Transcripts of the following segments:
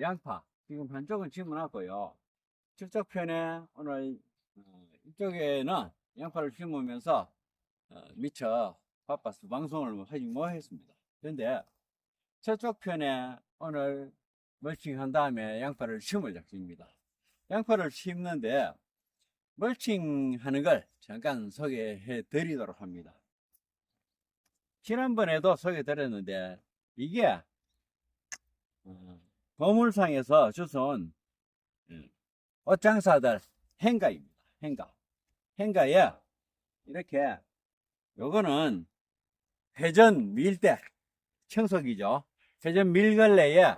양파 지금 한쪽은 심어놨고요. 저쪽 편에 오늘 어, 이쪽에는 양파를 심으면서 어, 미처 바빠서 방송을 하지 못했습니다. 그런데 저쪽 편에 오늘 멀칭한 다음에 양파를 심을 작정입니다. 양파를 심는데 멀칭하는 걸 잠깐 소개해 드리도록 합니다. 지난번에도 소개해 드렸는데 이게 어, 보물상에서 주워온 음, 옷장사들 행가입니다. 행가. 행가에 이렇게 요거는 회전 밀대 청소기죠. 회전 밀걸레에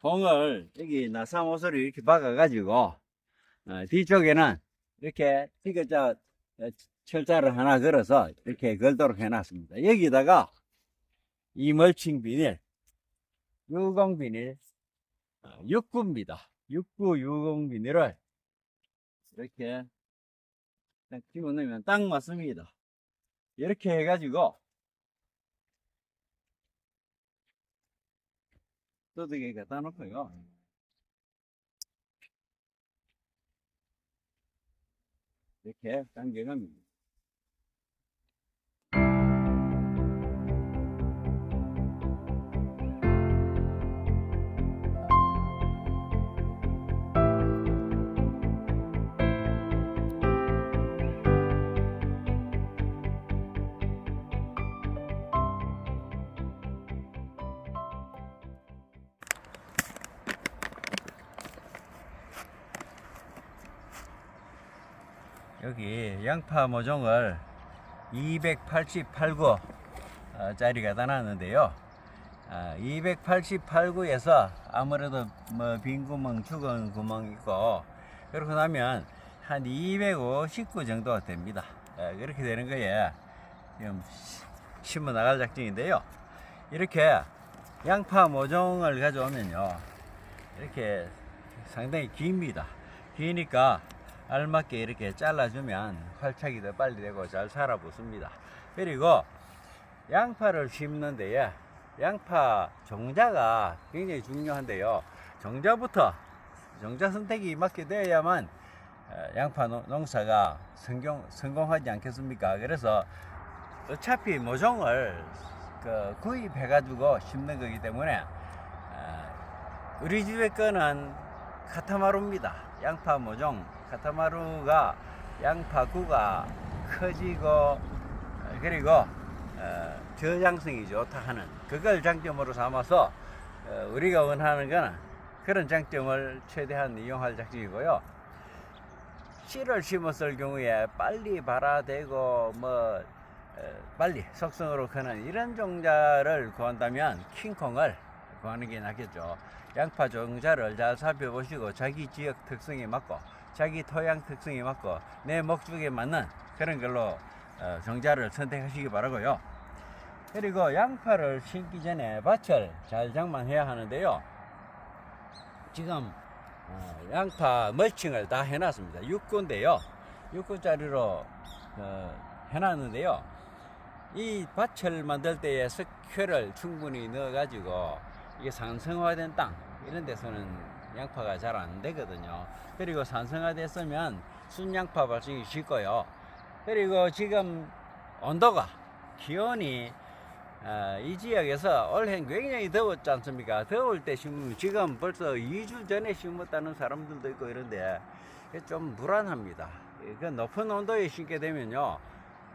봉을 여기 나사못으로 이렇게 박아가지고 어, 뒤쪽에는 이렇게 티그자 철자를 하나 걸어서 이렇게 걸도록 해놨습니다. 여기다가 이멀칭 비닐, 유공 비닐, 어, 육구입니다. 육구 유공 비닐을 이렇게 딱 집어넣으면 딱 맞습니다. 이렇게 해가지고 또덕에 갖다 놓고요. 이렇게 당겨갑니다. 여기 양파 모종을 288구 어, 짜리가 다 놨는데요. 288구에서 아무래도 뭐 빈 구멍, 죽은 구멍 있고 그러고 나면 한 259 정도 됩니다. 어, 그렇게 되는 거에 지금 시- 심어 나갈 작정인데요. 이렇게 양파 모종을 가져오면요. 이렇게 상당히 깁니다. 기니까 알맞게 이렇게 잘라주면 활착이 더 빨리 되고 잘 살아붙습니다. 그리고 양파를 심는 데에 양파 종자가 굉장히 중요한데요. 종자부터 종자 선택이 맞게 되어야만 어, 양파 농- 농사가 성공, 성공하지 않겠습니까? 그래서 어차피 모종을 그 구입해가지고 심는 거기 때문에 어, 우리 집에 거는 카타마루입니다. 양파 모종 카타마루가 양파구가 커지고 어, 그리고 어, 저장성이 좋다 하는 그걸 장점으로 삼아서 어, 우리가 원하는 거는 그런 장점을 최대한 이용할 작정이고요. 씨를 심었을 경우에 빨리 발화되고 뭐 어, 빨리 속성으로 크는 이런 종자를 구한다면 킹콩을 구하는 게 낫겠죠. 양파 종자를 잘 살펴보시고 자기 지역 특성에 맞고 자기 토양 특성에 맞고 내 목적에 맞는 그런 걸로 어, 종자를 선택하시기 바라고요. 그리고 양파를 심기 전에 밭을 잘 장만해야 하는데요. 지금 어, 양파 멀칭을 다 해놨습니다. 6구인데요. 6구짜리로 어, 해놨는데요. 이 밭을 만들 때에 석회를 충분히 넣어가지고 이게 산성화된 땅 이런 데서는 양파가 잘 안 되거든요. 그리고 산성화됐으면 순양파 발생이 쉽고요. 그리고 지금 온도가 기온이 어, 이 지역에서 올해 굉장히 더웠지 않습니까? 더울 때 심으면 지금 벌써 2주 전에 심었다는 사람들도 있고 이런데 좀 불안합니다. 그 높은 온도에 심게 되면요.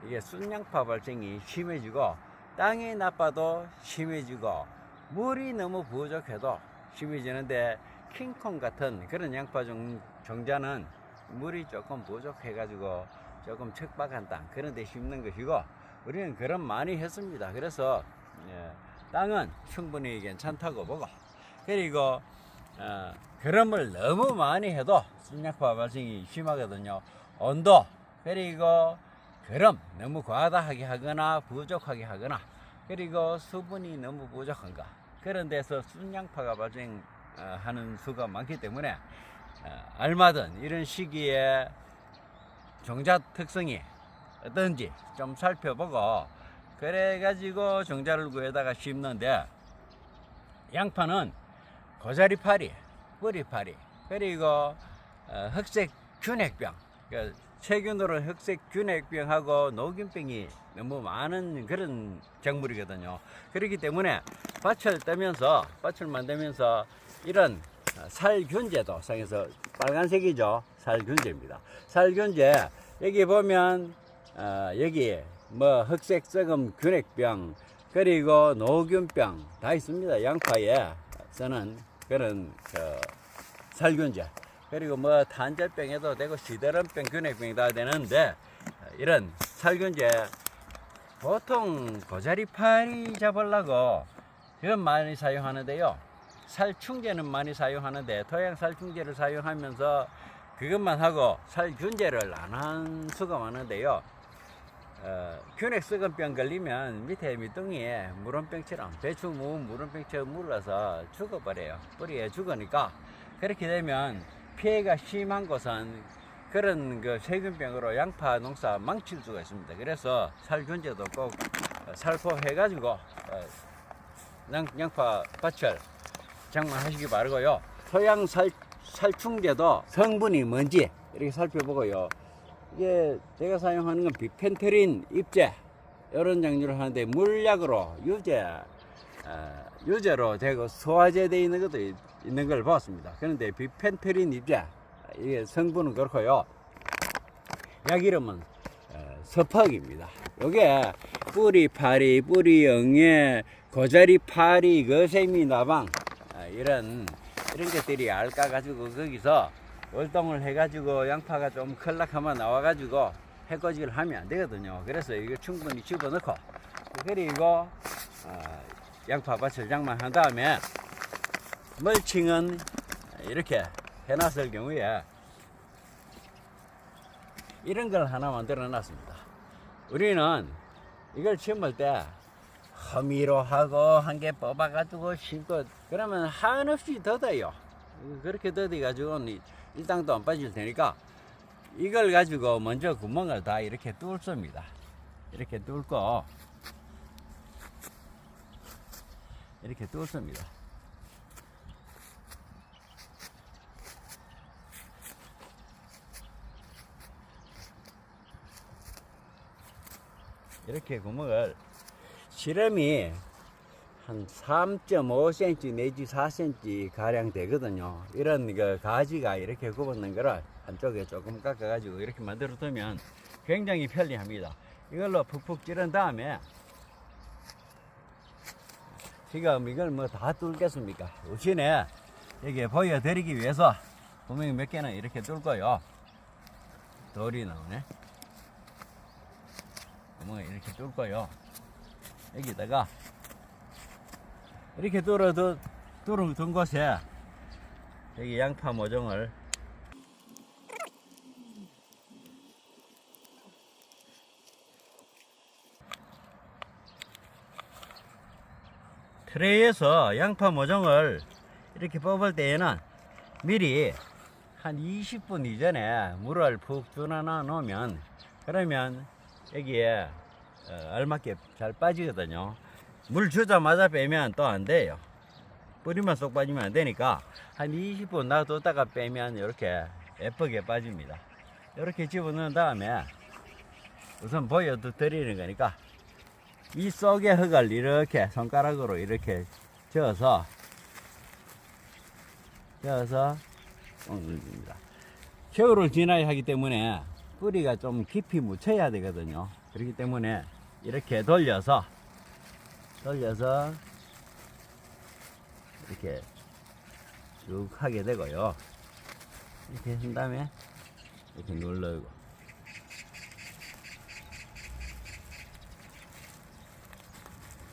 이게 순양파 발생이 심해지고 땅이 나빠도 심해지고 물이 너무 부족해도 심해지는데 킹콩 같은 그런 양파 종, 종자는 물이 조금 부족해가지고 조금 척박한 땅 그런 데 심는 것이고 우리는 그런 많이 했습니다. 그래서 예, 땅은 충분히 괜찮다고 보고 그리고 어, 그럼을 너무 많이 해도 순양파 발생이 심하거든요. 온도 그리고 그럼 너무 과다하게 하거나 부족하게 하거나 그리고 수분이 너무 부족한가 그런 데서 순양파가 발생하는 수가 많기 때문에 어, 알맞은 이런 시기에 종자 특성이 어떤지 좀 살펴보고 그래가지고 종자를 구해다가 심는데 양파는 고자리 파리 뿌리 파리 그리고 어, 흑색 균핵병 그 세균으로 흑색 균핵병하고 녹균병이 너무 많은 그런 작물이거든요. 그렇기 때문에 밭을 뜨면서 밭을 만들면서 이런 어, 살균제도 상에서 빨간색이죠. 살균제입니다. 살균제 여기 보면 어, 여기 뭐 흑색 썩음 균핵병 그리고 노균병 다 있습니다. 양파에 쓰는 그런 그 살균제 그리고 뭐 탄저병에도 되고 시드름병 균핵병이 다 되는데 이런 살균제 보통 고자리파리 잡으려고 그건 많이 사용하는데요. 살충제는 많이 사용하는데 토양 살충제를 사용하면서 그것만 하고 살균제를 안 한 수가 많은데요. 어, 균핵 썩은병 걸리면 밑에 밑둥이에 물원병처럼 배추 무은 물원병처럼 물어서 죽어버려요. 뿌리에 죽으니까 그렇게 되면 피해가 심한 곳은 그런 그 세균병으로 양파 농사 망칠 수가 있습니다. 그래서 살균제도 꼭 어, 살포해가지고 어, 양, 양파 밭을 장만하시기 바라고요. 토양 살, 살충제도 성분이 뭔지 이렇게 살펴보고요. 이게 제가 사용하는 건 비펜테린 입제 이런 종류를 하는데 물약으로 유제 어, 유제로 되고 소화제 되어 있는 것도 있- 있는 걸 봤습니다. 그런데 비펜테린 입제 이게 성분은 그렇고요. 약 이름은 어, 서퍽입니다. 요게 뿌리 파리, 뿌리 영예, 고자리 파리, 거세미 나방 아, 이런 이런 것들이 알까 가지고 거기서 월동을 해가지고 양파가 좀 클락하면 나와가지고 해코지를 하면 안 되거든요. 그래서 이거 충분히 집어넣고 그리고 어, 양파 밭을 장만한 다음에 멀칭은 이렇게 해놨을 경우에 이런 걸 하나 만들어 놨습니다. 우리는 이걸 심을 때 허미로 하고 한 개 뽑아가지고 심고 그러면 한없이 더뎌요. 그렇게 더뎌가지고 일당도 안 빠질 테니까 이걸 가지고 먼저 구멍을 다 이렇게 뚫습니다. 이렇게 뚫고 이렇게 뚫습니다. 이렇게 구멍을 실험이 한 3.5cm 내지 4cm 가량 되거든요. 이런 그 가지가 이렇게 굽었는 거를 한쪽에 조금 깎아가지고 이렇게 만들어 두면 굉장히 편리합니다. 이걸로 푹푹 찌른 다음에 지금 이걸 뭐 다 뚫겠습니까? 우선에 여기 보여드리기 위해서 구멍이 몇 개는 이렇게 뚫고요. 돌이 나오네. 구멍을 이렇게 뚫고요. 여기다가 이렇게 뚫어둔, 뚫어둔 곳에 여기 양파 모종을 트레이에서 양파 모종을 이렇게 뽑을 때에는 미리 한 20분 이전에 물을 푹 주나 놓으면 그러면 여기에 어, 알맞게 잘 빠지거든요. 물 주자마자 빼면 또 안 돼요. 뿌리만 쏙 빠지면 안 되니까 한 20분 놔뒀다가 빼면 이렇게 예쁘게 빠집니다. 이렇게 집어넣은 다음에 우선 보여드리는 거니까 이 속에 흙을 이렇게 손가락으로 이렇게 저어서 저어서 옮깁니다. 겨울을 지나야 하기 때문에 뿌리가 좀 깊이 묻혀야 되거든요. 그렇기 때문에 이렇게 돌려서 돌려서 이렇게 쭉 하게 되고요. 이렇게 한 다음에 이렇게 눌러고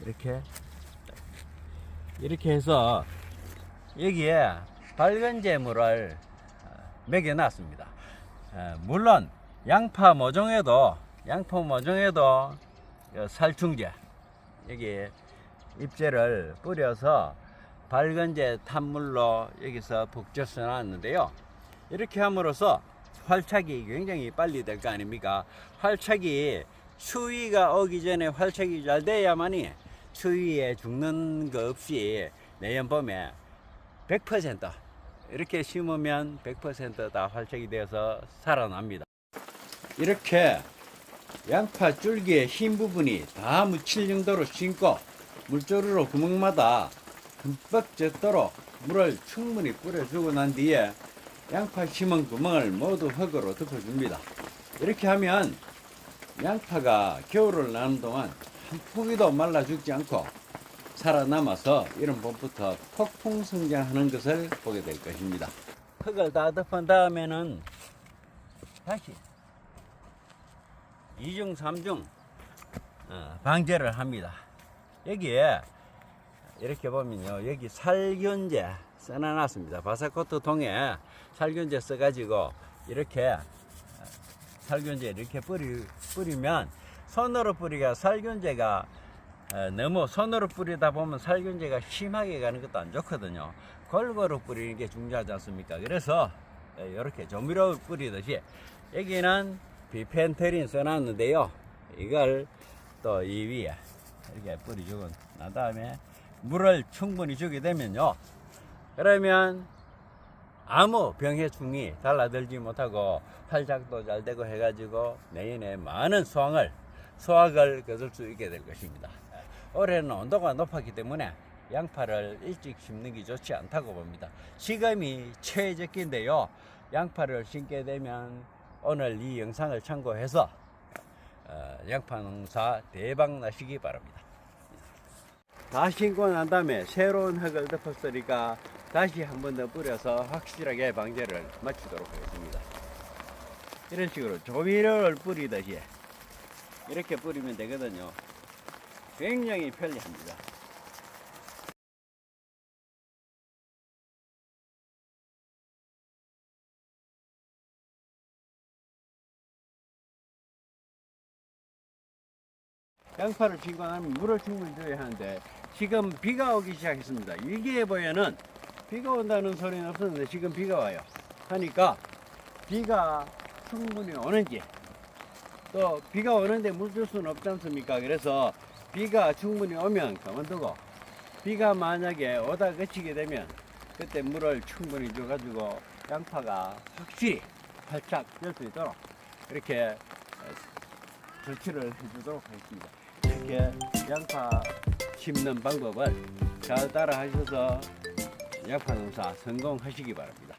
이렇게 이렇게 해서 여기에 밝은 재물을 매겨 놨습니다. 어, 물론 양파 모종에도 양파 모종에도 어, 살충제 여기 잎제를 뿌려서 밝은제 탄물로 여기서 북져서 놨는데요. 이렇게 함으로써 활착이 굉장히 빨리 될 거 아닙니까? 활착이 추위가 오기 전에 활착이 잘 돼야만이 추위에 죽는 거 없이 내년 봄에 100% 이렇게 심으면 100%다 활착이 되어서 살아납니다. 이렇게 양파 줄기의 흰 부분이 다 묻힐 정도로 심고 물조르로 구멍마다 흠뻑 젖도록 물을 충분히 뿌려주고 난 뒤에 양파 심은 구멍을 모두 흙으로 덮어줍니다. 이렇게 하면 양파가 겨울을 나는 동안 한 포기도 말라 죽지 않고 살아남아서 이런 봄부터 폭풍 성장하는 것을 보게 될 것입니다. 흙을 다 덮은 다음에는 다시 이중삼중 어, 방제를 합니다. 여기에 이렇게 보면요. 여기 살균제 써놔놨습니다. 바사코트 통에 살균제 써가지고 이렇게 어, 살균제 이렇게 뿌리, 뿌리면 손으로 뿌리가 살균제가 어, 너무 손으로 뿌리다 보면 살균제가 심하게 가는 것도 안 좋거든요. 골고루 뿌리는 게 중요하지 않습니까? 그래서 이렇게 조미료 뿌리듯이 여기는 비펜테린 써놨는데요. 이걸 또 이 위에 이렇게 뿌려주고 난 다음에 물을 충분히 주게 되면요. 그러면 아무 병해충이 달라들지 못하고 활작도 잘 되고 해가지고 내년에 많은 수확을 수확을 거둘 수 있게 될 것입니다. 올해는 온도가 높았기 때문에 양파를 일찍 심는 게 좋지 않다고 봅니다. 지금이 최적기인데요. 양파를 심게 되면 오늘 이 영상을 참고해서 어, 양파 농사 대박 나시기 바랍니다. 다 심고 난 다음에 새로운 흙을 덮었으니까 다시 한 번 더 뿌려서 확실하게 방제를 마치도록 하겠습니다. 이런 식으로 조미료를 뿌리듯이 이렇게 뿌리면 되거든요. 굉장히 편리합니다. 양파를 나면 물을 충분히 줘야 하는데 지금 비가 오기 시작했습니다. 일기예보에는 비가 온다는 소리는 없었는데 지금 비가 와요. 하니까 비가 충분히 오는지 또 비가 오는데 물 줄 수는 없지 않습니까? 그래서 비가 충분히 오면 그만두고 비가 만약에 오다 그치게 되면 그때 물을 충분히 줘가지고 양파가 확실히 활짝 될 수 있도록 이렇게 어, 조치를 해주도록 하겠습니다. 이렇게 양파 심는 방법을 잘 따라 하셔서 양파 농사 성공하시기 바랍니다.